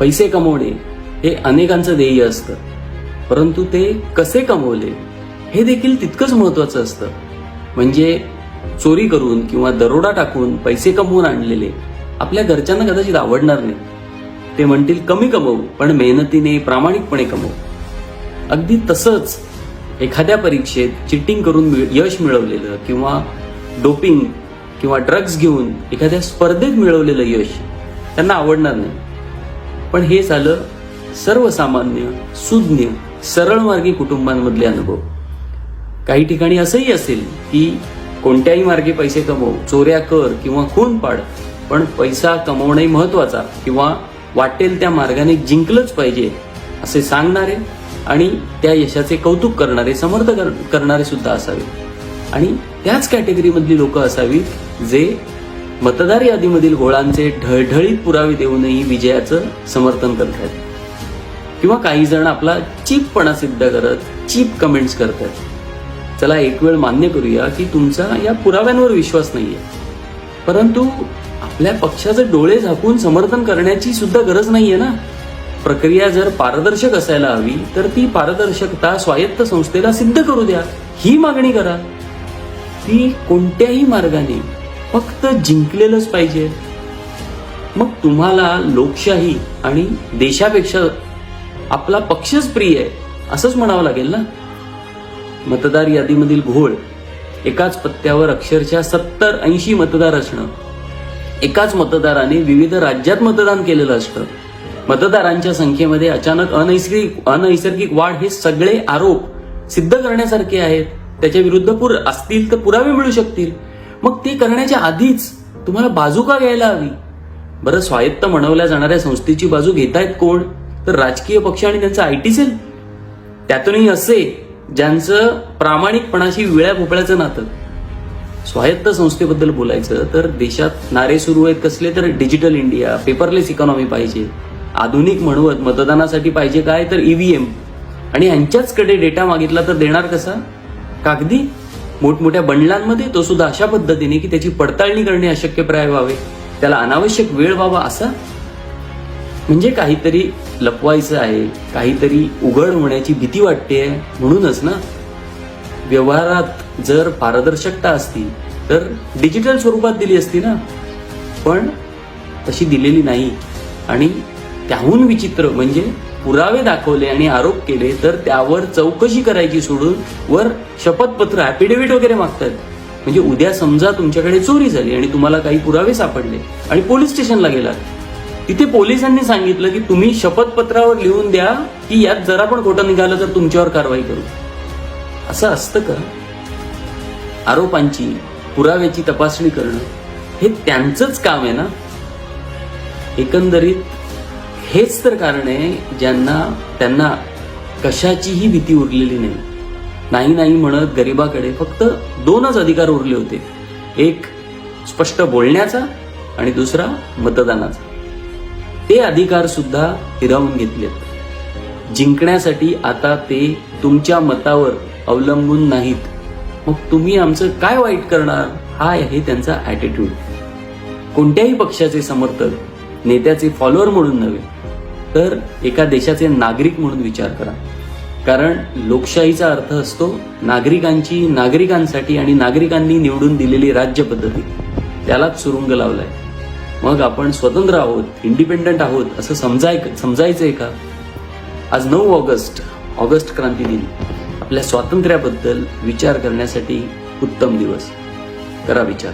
पैसे कमवणे हे अनेकांचं ध्येय असतं. परंतु ते कसे कमवले हे देखील तितकंच महत्वाचं असतं. म्हणजे चोरी करून किंवा दरोडा टाकून पैसे कमवून आणलेले आपल्या घरच्यांना कदाचित आवडणार नाही. ते म्हणतील कमी कमवू पण मेहनतीने प्रामाणिकपणे कमवू. अगदी तसंच एखाद्या परीक्षेत चिटिंग करून यश मिळवलेलं किंवा डोपिंग किंवा ड्रग्ज घेऊन एखाद्या स्पर्धेत मिळवलेलं यश त्यांना आवडणार नाही. पण हे झालं सर्वसामान्य सुज्ञ सरळमार्गी कुटुंबांमधले अनुभव. काही ठिकाणी असंही असेल की कोणत्याही मार्गे पैसे कमव चोऱ्या कर किंवा खून पाड पण पैसा कमवणे महत्त्वाचा किंवा वाटेल त्या मार्गाने जिंकलंच पाहिजे असे सांगणारे आणि त्या यशाचे कौतुक करणारे समर्थ कर- करणारे सुद्धा असावे. आणि त्याच कॅटेगरीमधली लोक असावीत जे मतदार यादीमधील घोळांचे ढळढळीत पुरावे देऊनही विजयाचं समर्थन करतात किंवा काही जण आपला चीपपणा सिद्ध करत चीप कमेंट्स करतात चला एक वेळ मान्य करूया की तुमचा या पुराव्यांवर विश्वास नाहीये. परंतु आपल्या पक्षाचे डोळे झाकून समर्थन करण्याची सुद्धा गरज नाहीये ना? प्रक्रिया जर पारदर्शक असायला हवी तर ती पारदर्शकता स्वायत्त संस्थेला सिद्ध करू द्या. ही मागणी करा. ती कोणत्याही मार्गाने फक्त जिंकलेलंच पाहिजे. मग तुम्हाला लोकशाही आणि देशापेक्षा आपला पक्षच प्रिय आहे असंच म्हणावं लागेल ना? मतदार यादीमधील घोळ एकाच पत्त्यावर अक्षरशः सत्तर ऐंशी मतदार असणं एकाच मतदाराने विविध राज्यात मतदान केलेलं असतं. मतदारांच्या संख्येमध्ये अचानक अनैसर्गिक अनैसर्गिक वाढ हे सगळे आरोप सिद्ध करण्यासारखे आहेत. त्याच्या विरुद्ध पुर असतील तर पुरावे मिळू शकतील. मग ते करण्याच्या आधीच तुम्हाला बाजू का घ्यायला हवी? बरं स्वायत्त म्हणवल्या जाणाऱ्या संस्थेची बाजू घेतायत कोण? तर राजकीय पक्ष आणि त्यांचं आय टी सेल? त्यातूनही असे ज्यांचं प्रामाणिकपणाशी विळ्या भोपळ्याचं नातं. स्वायत्त संस्थेबद्दल बोलायचं तर देशात नारे सुरू आहेत कसले तर डिजिटल इंडिया पेपरलेस इकॉनॉमी पाहिजे आधुनिक म्हणवत मतदानासाठी पाहिजे काय तर ईव्हीएम आणि यांच्याचकडे डेटा मागितला तर देणार कसा? कागदी? मोठमोठ्या बंडलांमध्ये तो सुद्धा अशा पद्धतीने की त्याची पडताळणी करणे अशक्यप्राय व्हावे. त्याला अनावश्यक वेळ व्हावा असा म्हणजे काहीतरी लपवायचं आहे काहीतरी उघड होण्याची भीती वाटते म्हणूनच ना व्यवहारात जर पारदर्शकता असती तर डिजिटल स्वरूपात दिली असती ना. पण तशी दिलेली नाही. आणि त्याहून विचित्र म्हणजे पुरावे दाखवले आणि आरोप केले तर त्यावर चौकशी करायची सोडून वर शपथपत्र ऍफिडेव्हिट वगैरे मागतात. म्हणजे उद्या समजा तुमच्याकडे चोरी झाली आणि तुम्हाला काही पुरावे सापडले आणि पोलीस स्टेशनला गेलात तिथे पोलिसांनी सांगितलं की तुम्ही शपथपत्रावर लिहून द्या की यात जरा पण खोटं निघालं तर तुमच्यावर कारवाई करू. असं असतं का? आरोपांची पुराव्याची तपासणी करणं हे त्यांचंच काम आहे ना? एकंदरीत हेच तर कारण आहे ज्यांना त्यांना कशाचीही भीती उरलेली नाही. नाही नाही म्हणत गरिबाकडे फक्त दोनच अधिकार उरले होते. एक स्पष्ट बोलण्याचा आणि दुसरा मतदानाचा. ते अधिकार सुद्धा हिरावून घेतलेत. जिंकण्यासाठी आता ते तुमच्या मतावर अवलंबून नाहीत. मग तुम्ही आमचं काय वाईट करणार? हा आहे त्यांचा ॲटिट्यूड कोणत्याही पक्षाचे समर्थक नेत्याचे फॉलोअर म्हणून नव्हे. तर एका देशाचे नागरिक म्हणून विचार करा. कारण लोकशाहीचा अर्थ असतो नागरिकांची नागरिकांसाठी आणि नागरिकांनी निवडून दिलेली राज्य पद्धती. त्यालाच सुरुंग लावलाय. मग आपण स्वतंत्र आहोत इंडिपेंडंट आहोत असं समजाय समजायचंय का? आज नऊ ऑगस्ट ऑगस्ट क्रांती दिन. आपल्या स्वातंत्र्याबद्दल विचार करण्यासाठी उत्तम दिवस. करा विचार.